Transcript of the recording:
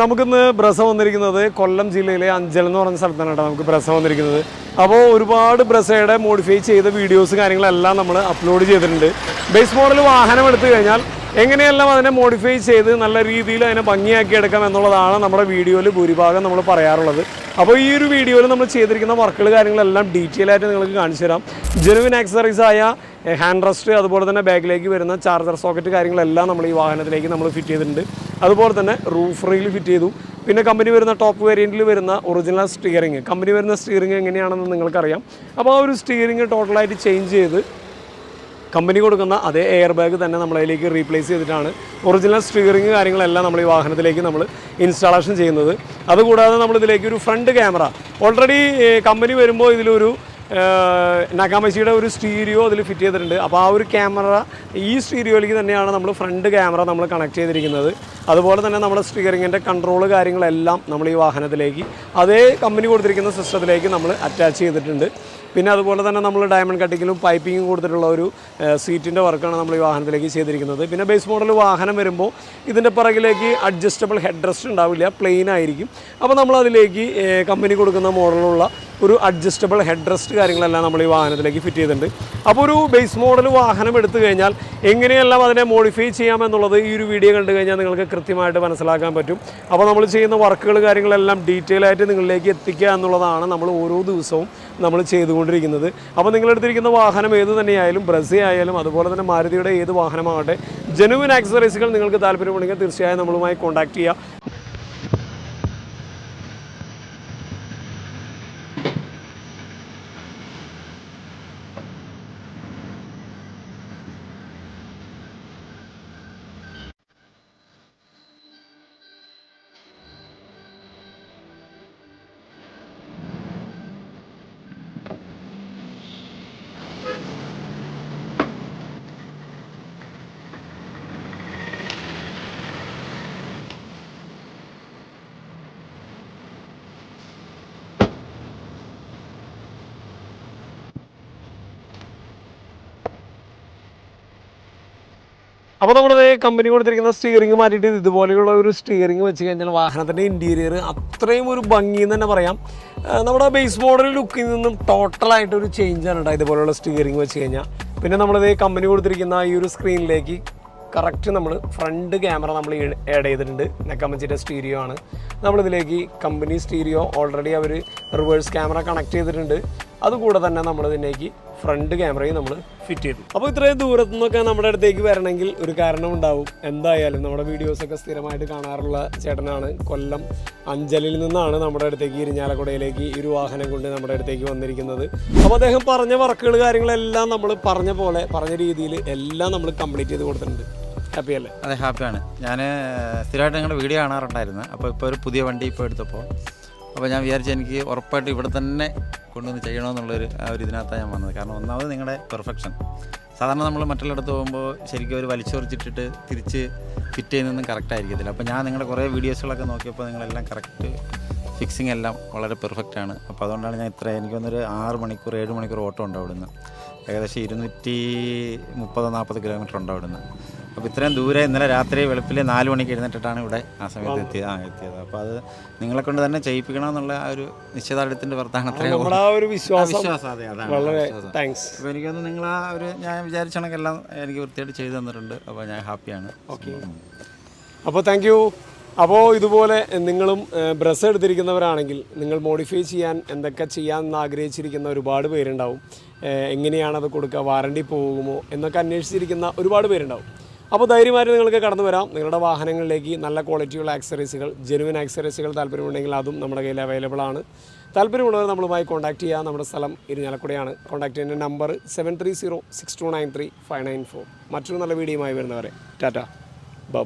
നമുക്കിന്ന് ബ്രസ വന്നിരിക്കുന്നത് കൊല്ലം ജില്ലയിലെ അഞ്ചൽ എന്ന് പറഞ്ഞ സ്ഥലത്താണ് കേട്ടോ നമുക്ക് ബ്രസ വന്നിരിക്കുന്നത്. അപ്പോൾ ഒരുപാട് ബ്രസയുടെ മോഡിഫൈ ചെയ്ത വീഡിയോസ് കാര്യങ്ങളെല്ലാം നമ്മൾ അപ്ലോഡ് ചെയ്തിട്ടുണ്ട്. ബേസ് മോഡൽ വാഹനം എടുത്തു കഴിഞ്ഞാൽ എങ്ങനെയെല്ലാം അതിനെ മോഡിഫൈ ചെയ്ത് നല്ല രീതിയിൽ അതിനെ ഭംഗിയാക്കി എടുക്കാം എന്നുള്ളതാണ് നമ്മുടെ വീഡിയോയിൽ ഭൂരിഭാഗം നമ്മൾ പറയാറുള്ളത്. അപ്പോൾ ഈ ഒരു വീഡിയോയിൽ നമ്മൾ ചെയ്തിരിക്കുന്ന വർക്കുകൾ കാര്യങ്ങളെല്ലാം ഡീറ്റെയിൽ ആയിട്ട് നിങ്ങൾക്ക് കാണിച്ചു തരാം. ജെനുവിൻ ആക്സറീസ് ആയ ഹാൻഡ് റെസ്റ്റ് അതുപോലെ തന്നെ ബാഗിലേക്ക് വരുന്ന ചാർജർ സോക്കറ്റ് കാര്യങ്ങളെല്ലാം നമ്മൾ ഈ വാഹനത്തിലേക്ക് നമ്മൾ ഫിറ്റ് ചെയ്തിട്ടുണ്ട്. അതുപോലെ തന്നെ റൂഫ് റെയിൽ ഫിറ്റ് ചെയ്തു. പിന്നെ കമ്പനി വരുന്ന ടോപ്പ് വേരിയന്റിൽ വരുന്ന ഒറിജിനൽ സ്റ്റിയറിങ് കമ്പനി വരുന്ന സ്റ്റിയറിങ് എങ്ങനെയാണെന്ന് നിങ്ങൾക്കറിയാം. അപ്പോൾ ആ ഒരു സ്റ്റിയറിങ് ടോട്ടലായിട്ട് ചേഞ്ച് ചെയ്ത് കമ്പനി കൊടുക്കുന്ന അതേ എയർ ബാഗ് തന്നെ നമ്മളതിലേക്ക് റീപ്ലേസ് ചെയ്തിട്ടാണ് ഒറിജിനൽ സ്റ്റിയറിങ് കാര്യങ്ങളെല്ലാം നമ്മൾ ഈ വാഹനത്തിലേക്ക് നമ്മൾ ഇൻസ്റ്റാളേഷൻ ചെയ്യുന്നത്. അതുകൂടാതെ നമ്മളിതിലേക്ക് ഒരു ഫ്രണ്ട് ക്യാമറ ഓൾറെഡി കമ്പനി വരുമ്പോൾ ഇതിലൊരു നഗാമച്ചിയുടെ ഒരു സ്റ്റീരിയോ അതിൽ ഫിറ്റ് ചെയ്തിട്ടുണ്ട്. അപ്പോൾ ആ ഒരു ക്യാമറ ഈ സ്റ്റീരിയോയിലേക്ക് തന്നെയാണ് നമ്മൾ ഫ്രണ്ട് ക്യാമറ നമ്മൾ കണക്ട് ചെയ്തിരിക്കുന്നത്. അതുപോലെ തന്നെ നമ്മുടെ സ്റ്റിയറിങ്ങിന്റെ കൺട്രോൾ കാര്യങ്ങളെല്ലാം നമ്മൾ ഈ വാഹനത്തിലേക്ക് അതേ കമ്പനി കൊടുത്തിരിക്കുന്ന സിസ്റ്റത്തിലേക്ക് നമ്മൾ അറ്റാച്ച് ചെയ്തിട്ടുണ്ട്. പിന്നെ അതുപോലെ തന്നെ നമ്മൾ ഡയമണ്ട് കട്ടിങ്ങിലും പൈപ്പിങ്ങും കൊടുത്തിട്ടുള്ള ഒരു സീറ്റിന്റെ വർക്കാണ് നമ്മൾ ഈ വാഹനത്തിലേക്ക് ചെയ്തിരിക്കുന്നത്. പിന്നെ ബേസ് മോഡൽ വാഹനം വരുമ്പോൾ ഇതിന്റെ പിറകിലേക്ക് അഡ്ജസ്റ്റബിൾ ഹെഡ് റെസ്റ്റ് ഉണ്ടാവില്ല പ്ലെയിൻ ആയിരിക്കും. അപ്പോൾ നമ്മൾ അതിലേക്ക് കമ്പനി കൊടുക്കുന്ന മോഡലുള്ള ഒരു അഡ്ജസ്റ്റബിൾ ഹെഡ് റെസ്റ്റ് കാര്യങ്ങളെല്ലാം നമ്മൾ ഈ വാഹനത്തിലേക്ക് ഫിറ്റ് ചെയ്തിട്ടുണ്ട്. അപ്പോൾ ഒരു ബേസ് മോഡൽ വാഹനം എടുത്തു കഴിഞ്ഞാൽ എങ്ങനെയെല്ലാം അതിനെ മോഡിഫൈ ചെയ്യാമെന്നുള്ളത് ഈ ഒരു വീഡിയോ കണ്ടു കഴിഞ്ഞാൽ നിങ്ങൾക്ക് കൃത്യമായിട്ട് മനസ്സിലാക്കാൻ പറ്റും. അപ്പോൾ നമ്മൾ ചെയ്യുന്ന വർക്കുകൾ കാര്യങ്ങളെല്ലാം ഡീറ്റെയിൽ ആയിട്ട് നിങ്ങളിലേക്ക് എത്തിക്കുക എന്നുള്ളതാണ് നമ്മൾ ഓരോ ദിവസവും നമ്മൾ ചെയ്തുകൊണ്ടിരിക്കുന്നത്. അപ്പോൾ നിങ്ങളെടുത്തിരിക്കുന്ന വാഹനം ഏത് തന്നെയായാലും ബ്രസി ആയാലും അതുപോലെ തന്നെ മാരുതിയുടെ ഏത് വാഹനമാകട്ടെ ജനുവിൻ ആക്സസറീസുകൾ നിങ്ങൾക്ക് താല്പര്യമുണ്ടെങ്കിൽ തീർച്ചയായും നമ്മളുമായി കോൺടാക്ട് ചെയ്യുക. അപ്പോൾ നമ്മുടെ കമ്പനി കൊടുത്തിരിക്കുന്ന സ്റ്റിയറിംഗ് മാറ്റിയിട്ട് ഇതുപോലെയുള്ള ഒരു സ്റ്റിയറിംഗ് വെച്ച് കഴിഞ്ഞാൽ വാഹനത്തിന്റെ ഇന്റീരിയർ അത്രയും ഒരു ഭംഗി എന്ന് തന്നെ പറയാം. നമ്മുടെ ബേസ് മോഡൽ ലുക്കിൽ നിന്നും ടോട്ടലായിട്ട് ഒരു ചേഞ്ചാണ് കേട്ടോ ഇതുപോലെയുള്ള സ്റ്റിയറിംഗ് വെച്ച് കഴിഞ്ഞാൽ പിന്നെ നമ്മളിത് കമ്പനി കൊടുത്തിരിക്കുന്ന ഈ ഒരു സ്ക്രീനിലേക്ക് കറക്റ്റ് നമ്മൾ ഫ്രണ്ട് ക്യാമറ നമ്മൾ ആഡ് ചെയ്തിട്ടുണ്ട്. നെക്കമ്മച്ചിന്റെ സ്റ്റീരിയോ ആണ്. നമ്മളിതിലേക്ക് കമ്പനി സ്റ്റീരിയോ ഓൾറെഡി അവർ റിവേഴ്സ് ക്യാമറ കണക്ട് ചെയ്തിട്ടുണ്ട്. അതുകൂടെ തന്നെ നമ്മൾ ഇതിനേക്ക് ഫ്രണ്ട് ക്യാമറയും നമ്മൾ ഫിറ്റ് ചെയ്തു. അപ്പോൾ ഇത്രയും ദൂരത്തു നിന്നൊക്കെ നമ്മുടെ അടുത്തേക്ക് വരണമെങ്കിൽ ഒരു കാരണം ഉണ്ടാവും. എന്തായാലും നമ്മുടെ വീഡിയോസൊക്കെ സ്ഥിരമായിട്ട് കാണാറുള്ള ചേട്ടനാണ്. കൊല്ലം അഞ്ചലിൽ നിന്നാണ് നമ്മുടെ അടുത്തേക്ക് ഇരിഞ്ഞാലക്കുടയിലേക്ക് ഈ ഒരു വാഹനം കൊണ്ട് നമ്മുടെ അടുത്തേക്ക് വന്നിരിക്കുന്നത്. അപ്പോൾ അദ്ദേഹം പറഞ്ഞ വർക്കുകൾ കാര്യങ്ങളെല്ലാം നമ്മൾ പറഞ്ഞ പോലെ പറഞ്ഞ രീതിയിൽ എല്ലാം നമ്മൾ കംപ്ലീറ്റ് ചെയ്ത് കൊടുത്തിട്ടുണ്ട്. ഹാപ്പി അല്ലേ? അതെ ഹാപ്പിയാണ് ഞാൻ സ്ഥിരമായിട്ട് നിങ്ങളുടെ വീഡിയോ കാണാറുണ്ടായിരുന്നു. അപ്പോൾ ഇപ്പോൾ ഒരു പുതിയ വണ്ടി ഇപ്പോൾ എടുത്തപ്പോൾ അപ്പോൾ ഞാൻ വിചാരിച്ചു എനിക്ക് ഉറപ്പായിട്ട് ഇവിടെ തന്നെ കൊണ്ടുവന്ന് ചെയ്യണമെന്നുള്ളൊരു ആ ഒരു ഇതിനകത്താണ് ഞാൻ വന്നത്. കാരണം ഒന്നാമത് നിങ്ങളുടെ പെർഫെക്ഷൻ. സാധാരണ നമ്മൾ മറ്റുള്ളിടത്ത് പോകുമ്പോൾ ശരിക്കും ഒരു വലിച്ചൊറിച്ചിട്ടിട്ട് തിരിച്ച് ഫിറ്റ് ചെയ്യുന്നൊന്നും കറക്റ്റ് ആയിരിക്കത്തില്ല. അപ്പോൾ ഞാൻ നിങ്ങളുടെ കുറേ വീഡിയോസുകളൊക്കെ നോക്കിയപ്പോൾ നിങ്ങളെല്ലാം കറക്റ്റ് ഫിക്സിംഗ് എല്ലാം വളരെ പെർഫെക്റ്റ് ആണ്. അപ്പോൾ അതുകൊണ്ടാണ് ഞാൻ ഇത്ര എനിക്ക് തോന്നുന്നൊരു ആറ് മണിക്കൂർ ഏഴ് മണിക്കൂർ ഓട്ടം ഉണ്ട് ഏകദേശം ഇരുന്നൂറ്റി മുപ്പത് നാൽപ്പത് കിലോമീറ്റർ ഉണ്ട് അപ്പോൾ ഇത്രയും ദൂരെ ഇന്നലെ രാത്രി വെളുപ്പിൽ നാല് മണിക്ക് എഴുന്നേറ്റിട്ടാണ് ഇവിടെ ആ സമയത്ത് എത്തിയത്. ആ എത്തിയത്. അപ്പോൾ അത് നിങ്ങളെ കൊണ്ട് തന്നെ ചെയ്യിപ്പിക്കണമെന്നുള്ള ആ ഒരു നിശ്ചയദാർഢ്യത്തിന്റെ നമ്മുടെ ആ ഒരു വിശ്വാസം. വിശ്വാസം. അതെ അതാണ് വളരെ വിശ്വാസം. താങ്ക്സ് അപ്പോൾ എനിക്കൊന്ന് നിങ്ങൾ ആ ഒരു ഞാൻ വിചാരിച്ച കണക്കെല്ലാം എനിക്ക് വൃത്തിയായിട്ട് ചെയ്തു തന്നിട്ടുണ്ട്. അപ്പോൾ ഞാൻ ഹാപ്പിയാണ്. ഓക്കെ. അപ്പോൾ താങ്ക് യു അപ്പോൾ ഇതുപോലെ നിങ്ങളും ബ്രസ് എടുത്തിരിക്കുന്നവരാണെങ്കിൽ നിങ്ങൾ മോഡിഫൈ ചെയ്യാൻ എന്തൊക്കെ ചെയ്യാമെന്ന് ആഗ്രഹിച്ചിരിക്കുന്ന ഒരുപാട് പേരുണ്ടാവും. ഏഹ് എങ്ങനെയാണത് കൊടുക്കുക വാറണ്ടി പോകുമോ എന്നൊക്കെ അന്വേഷിച്ചിരിക്കുന്ന ഒരുപാട് പേരുണ്ടാവും. അപ്പോൾ ധൈര്യമായിട്ട് നിങ്ങൾക്ക് കടന്നു വരാം. നിങ്ങളുടെ വാഹനങ്ങളിലേക്ക് നല്ല ക്വാളിറ്റിയുള്ള ആക്സറീസുകൾ ജെനുവിൻ ആക്സറീസുകൾ താല്പര്യമുണ്ടെങ്കിൽ അതും നമ്മുടെ കയ്യിൽ അവൈലബിൾ ആണ്. താല്പര്യമുള്ളവർ നമ്മളുമായി കോൺടാക്റ്റ് ചെയ്യുക നമ്മുടെ സ്ഥലം ഇരിഞ്ഞാലക്കുടയാണ് കോൺടാക്ട് ചെയ്യുന്ന number seven three zero six two nine three five nine four മറ്റൊരു നല്ല വീഡിയോയുമായി വരുന്നവരെ. ടാറ്റ. ബൈ